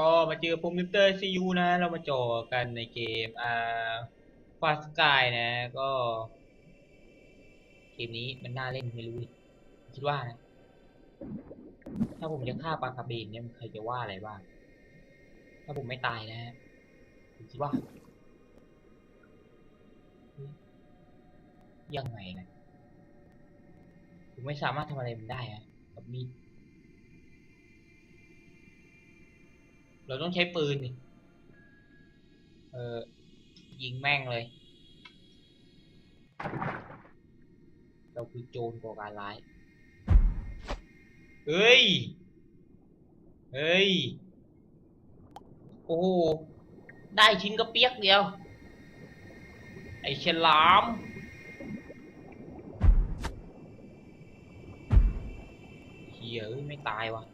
ก็มาเจอผมมิสเตอร์ซียูนะ เรามาจอกันในเกมอ่าฟาสกายนะ ก็ เกมนี้มันน่าเล่นไม่รู้คิดว่านะ ถ้าผมจะฆ่าปลากระเบนเนี่ยมันใครจะว่าอะไรบ้าง ถ้าผมไม่ตายนะฮะผมคิดว่า ยังไงนะ ผมไม่สามารถทำอะไรมันได้อะกับมีด เราต้องใช้ปืนเออยิงแม่งเลย เราคือโจรก่อการร้าย เฮ้ย เฮ้ย โอ้ ได้ชิ้นกระเปียกเดียว ไอ้ฉลามเฮียเอ้ยไม่ตายวะ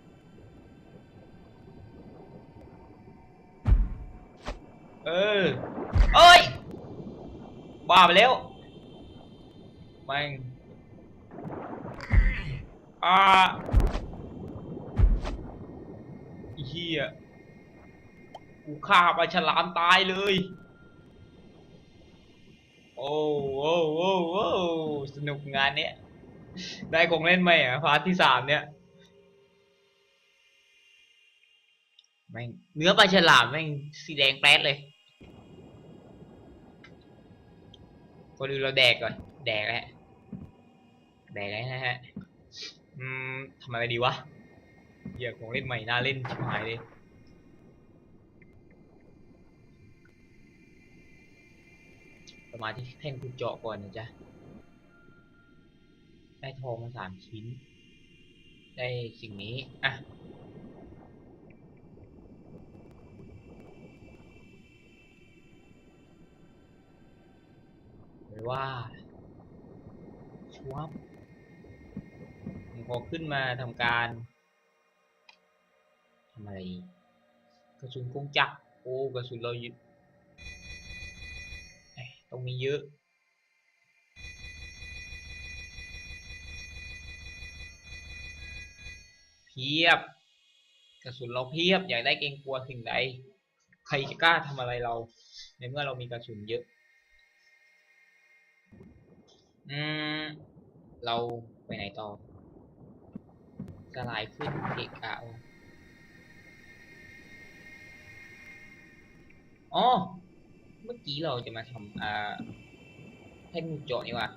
เออเอ้ยบ้าไปแล้วแม่งอ่าเฮียกูฆ่าปลาฉลามตายเลย โอ้โอ้โอ้โอ้สนุกงานเนี้ย ได้คงเล่นไหมอะพาร์ทที่สามเนี้ยแม่งเนื้อปลาฉลามแม่งสีแดงแป๊ดเลย ก็ดูเราแดกก่อน แดกแล้วแดกแล้วนะฮะ อืมทำอะไรดีวะเหี้ยของเล่นใหม่น่าเล่นชิบหายเลยประมาณที่แท่นคุณเจาะก่อนนะจ๊ะ ได้ทองมาสามชิ้น ได้สิ่งนี้ อะ รือว่าชวบผมขอขึ้นมาทำการทำอะไรกระสุนกงจักรโอ้กระสุนเราเยอะต้องมีเยอะเพียบ กระสุนเราเพียบอยากได้เกรงกลัวสิ่งใดใครจะกล้าทำอะไรเรา ในเมื่อเรามีกระสุนเยอะ อืมเราไปไหนต่อ สลายขึ้นเกะกะวะอ๋อ เมื่อกี้เราจะมาทำอ่าแท่นมุดเจาะนี่ว่า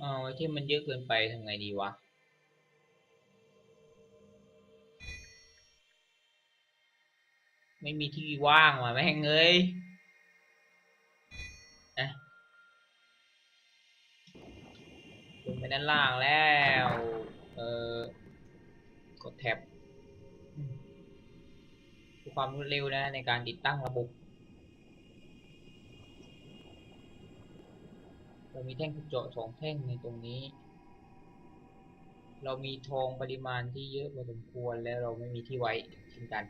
อ๋อไอเทมมันเยอะเกินไปทำไงดีวะ ไม่มีที่ว่างว่ะแม่งเอ้ยอะลงไปด้านล่างแล้ว เออกดแท็บความรวดเร็วนะในการติดตั้งระบบเรามีแท่งขุดเจาะสองแท่งในตรงนี้ เรามีทองปริมาณที่เยอะพอสมควรแล้วเราไม่มีที่ไว้เช่นกัน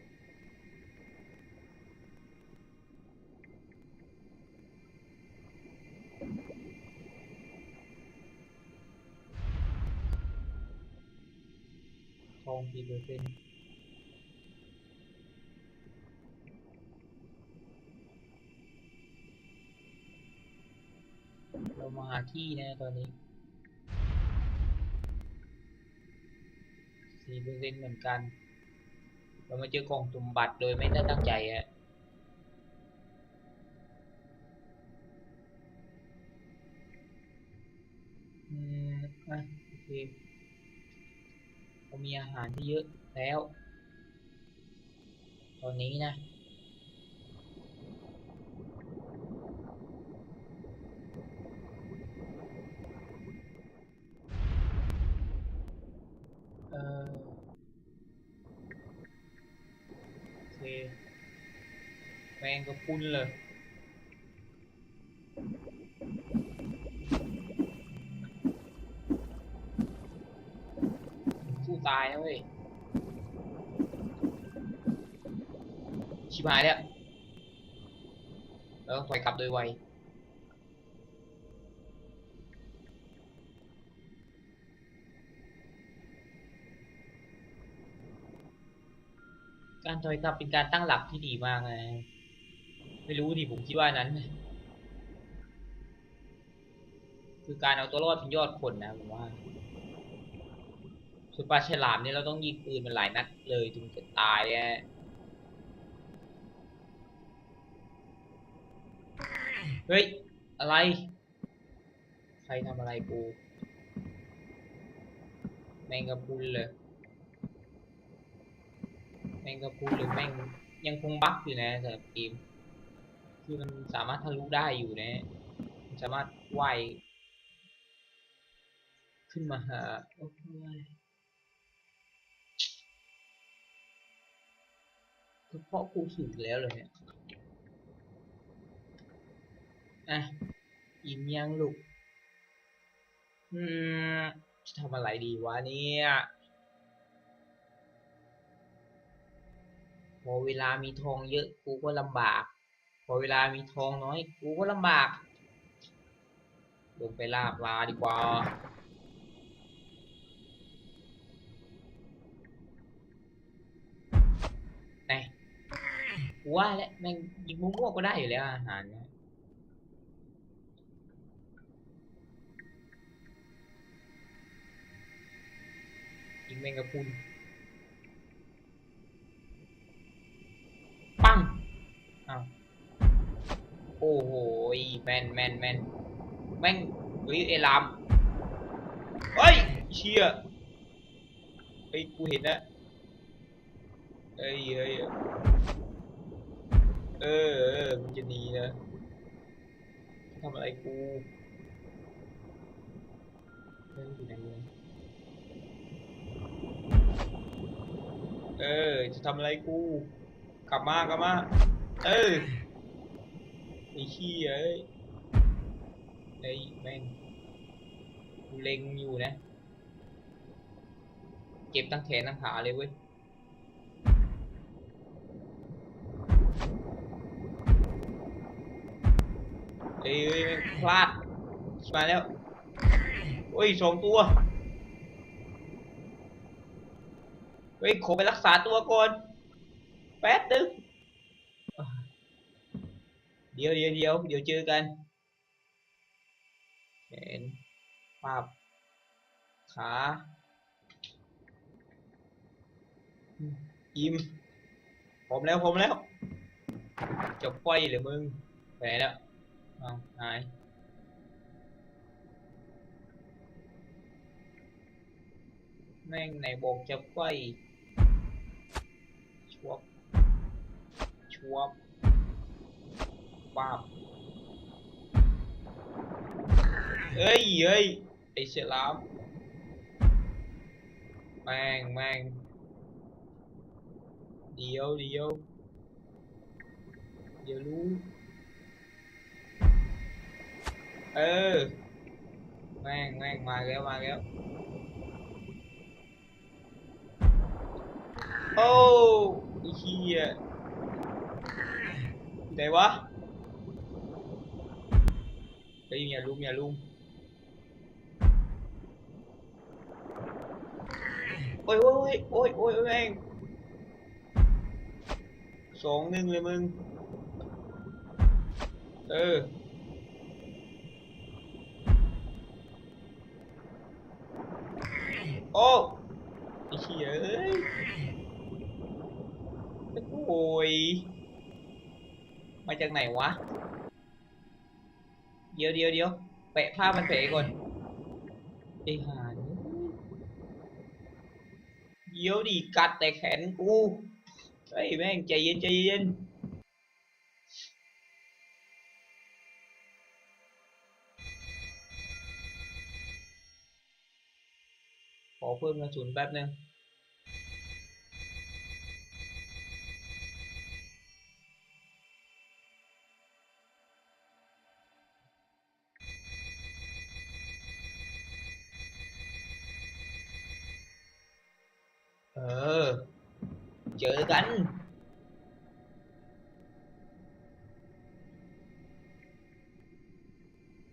งกี่เปอร์เซ็นต์เรามาหาที่นะตอนนี้สี่เปอร์เซ็นต์เหมือนกัน เรามาเจอกล่องสมบัติโดยไม่ได้ตั้งใจอะอืมอะโอเค เรามีอาหารที่เยอะแล้ว ตอนนี้นะ เออโอเคแมงกระพุนเลยายเว้ยชิบหายเนี่ยแล้วถอยกลับโดยไวการถอยกลับเป็นการตั้งหลักที่ดีมากเลยไม่รู้ดิผมคิดว่านั้น คือการเอาตัวรอดเป็นยอดคนนะผมว่า ส่วนปลาฉลามเนี่ยเราต้องยิงปืนมันหลายนัดเลยถึงจะตายอะเฮ้ย อะไร ใครทำอะไรกูแมงกะพุนเลยแมงกะพุนหรือแมงยังคงบั๊กอยู่นะสำหรับเกมคือมันสามารถทะลุได้อยู่นะสามารถว่ายขึ้นมาหาโอ้ย เพราะกูสุดแล้วเลยเนี่ยอะอิ่มยังลูก อืมจะทำอะไรดีวะเนี่ยพอเวลามีทองเยอะกูก็ลำบาก พอเวลามีทองน้อยกูก็ลำบาก ลงไปลาปลาดีกว่า กูว่าแล้วแม่งยิงมั่วๆก็ได้อยู่แล้วอาหารเนี่ยยิงแมงกะพรุนปังอ้าวโอ้โหแมนแมนแมนแม่งเฮ้ยเอลามเฮ้ยเชี่ยเฮ้ยกูเห็นนะเฮ้ยเฮ้ย เออเออมันจะหนีนะทำอะไรกูเล่นอยู่ไหนเออ จะทำอะไรกู กลับมากลับมา เออไอ้ขี้เอ้ยไอ้แม่งกูเล็งอยู่นะ เก็บตั้งแขนตั้งขาเลยเว้ย เอ้ยพลาด มาแล้ว โอ้ยสองตัว เฮ้ยขอไปรักษาตัวก่อน แป๊บนึงเดี๋ยวเดี๋ยวเดี๋ยวเดี๋ยวเจอกันแขนปาบขาอิ่มพร้อมแล้วพร้อมแล้วจะไฟหรือมึงแผลแล้ว เอาหายแม่งไหนบอกจะไฟชว เออ แม่งแม่งมาแล้วมาแล้ว โอ้ไอ้เหี้ยไหนวะเฮ้ยอย่าลุมอย่าลุมโอ้ยโอ้ยโอ้ยโอ้ยแม่งสองหนึ่งเลยมึง เออ โอ้ไอ้เหี้ยเอ้ยโอ้ยมาจากไหนวะ เดี๋ยวเดี๋ยวเดี๋ยวแปะผ้ามันเผก่อนไอ้ห่าเดี๋ยวดิกัดแต่แขนกูเฮ้ยแม่งใจเย็นใจเย็น อเพิ่มกระสุนแป๊บนึงเออ เจอกัน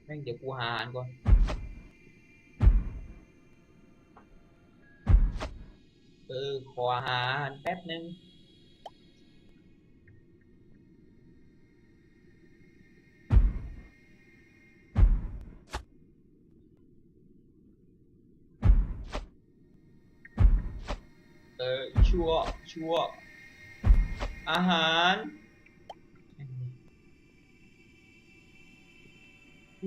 แม่งเดี๋ยวกูหาอาหารก่อนือขวานแป๊บนึงเออชั่วชั่วอาหาร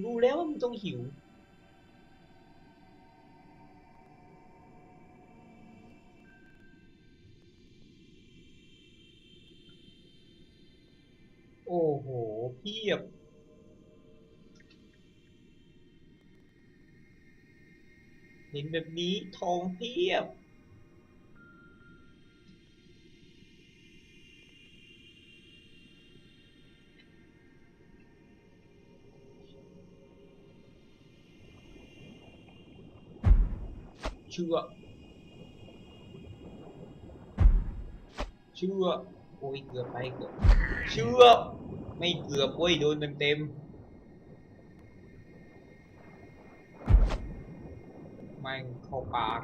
รู้แล้วว่ามึงต้องหิว อ้โหเพียบ เห็นแบบนี้ทองเพียบเชื่ โอ้ยเกือบไปเกือบเชื่อไม่เกือบเว้ยโดนเต็มเต็มแม่งเข้าปาก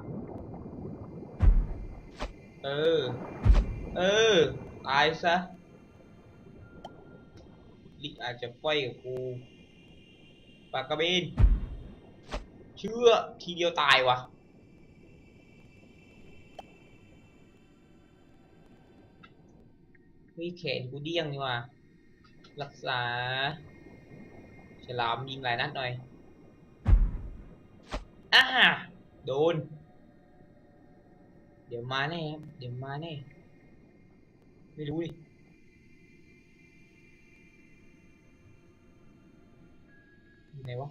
เออ เออ ตายซะ ลิกอาจจะไฟกับกู ปากกระเบน เชื่อทีเดียวตายวะเฮ้ยแขนกูเดี้ยงนี่ว่ะรักษา ฉลามยิงหลายนัดหน่อยอ่าโดน เดี๋ยวมาแน่ครับเดี๋ยวมาแน่ ไม่รู้ดิอยู่ไหนวะ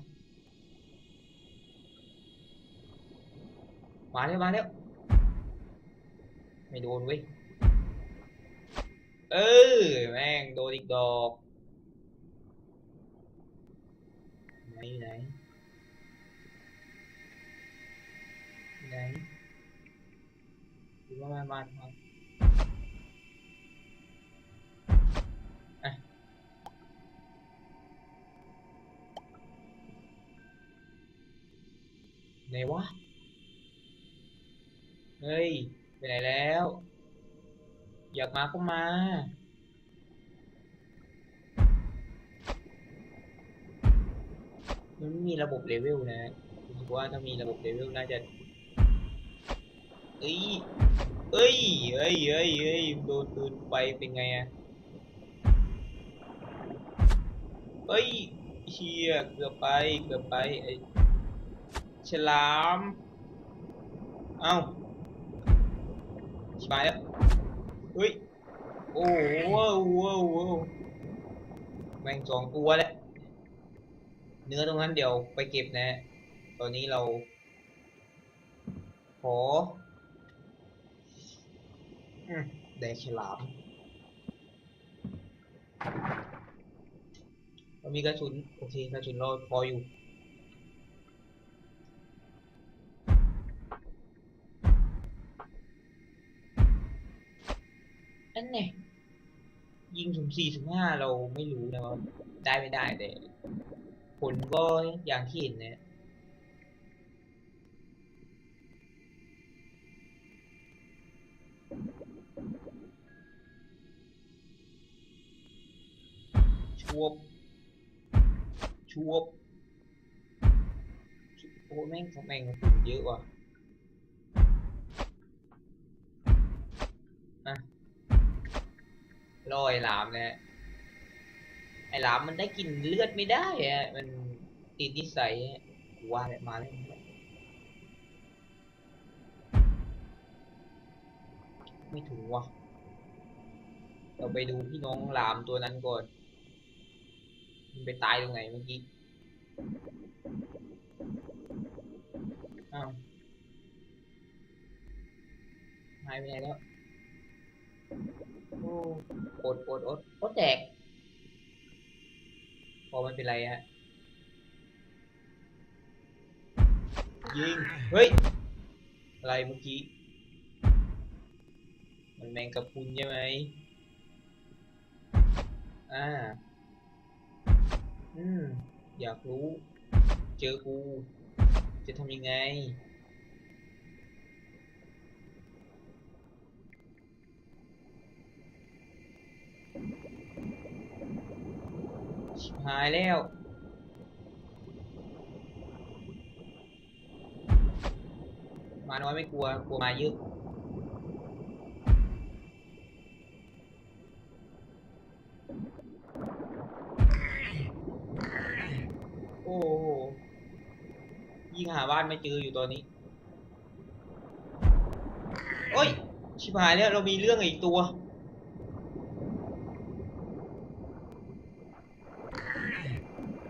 มาแล้วมาแล้ว ไม่โดนเว้ย เออ แม่ง โดนอีกดอก ไหนไหนไหนหรือว่ามามามาอะไหนวะ เฮ้ย ไปไหนแล้ว อยากมาก็มา มันไม่มีระบบเลเวลนะคิดว่าถ้ามีระบบเลเวลน่าจะ เอ้ย เอ้ย เอ้ย เอ้ย เอ้ย โดนปืนไปเป็นไงอะเอ้ยเชียเกือบไป เกือบไป ไอ้ฉลาม เอ้าชิบหายแล้ว เฮ้ย โอ้โหว้าวว้าวว้วแม่งสองตัวแล้ว เนื้อตรงนั้นเดี๋ยวไปเก็บนะ ตอนนี้เรา ขอแดกฉลาม เรามีกระสุน โอเค กระสุนเราพออยู่ อันเนี่ยยิงถึงสี่ถึงห้าเราไม่รู้นะว่าได้ไม่ได้แต่ผลก็อย่างที่เห็นนะชวบชวบโอ้แม่งแม่งเยอะว่ะ รอไอ้หลามนะฮะไอ้หลามมันได้กินเลือดไม่ได้อะมันติดนิสัยกูว่าแหละมาแล้วไม่ถูกว่ะเราไปดูพี่น้องหลามตัวนั้นก่อน มันไปตายตรงไหนเมื่อกี้ อ้าว หายไปไหนแล้ว โอ้อดอดอดอดแตกพอมันเป็นไรฮะ ยิง เฮ้ย อะไรเมื่อกี้ มันแมงกะพรุนใช่ไหม อ่า อืม อยากรู้ เจอกู จะทำยังไง หายแล้วมาน้อยไม่กลัว กลัวมาเยอะโอ้โหยิ่งหาบ้านไม่เจออยู่ตอนนี้ โอ้ย ชิบหายแล้ว เรามีเรื่องอีกตัว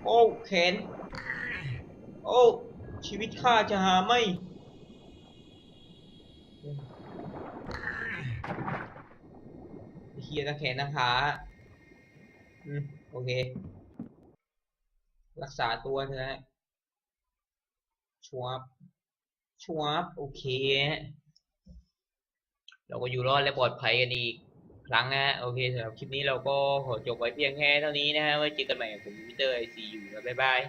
อ้แขน โอ้ ชีวิตข้าจะหาไม่ เฮียตะแขนนะคะอืมโอเค รักษาตัวเถอะฮะชวบชวบโอเค เราก็อยู่รอดและปลอดภัยกันอีก ครั้งนะฮะโอเคสำหรับคลิปนี้เราก็ขอจบไว้เพียงแค่เท่านี้นะฮะไว้เจอกันใหม่กับผมมิเตอร์ไอซีอยู่นะบ๊ายบาย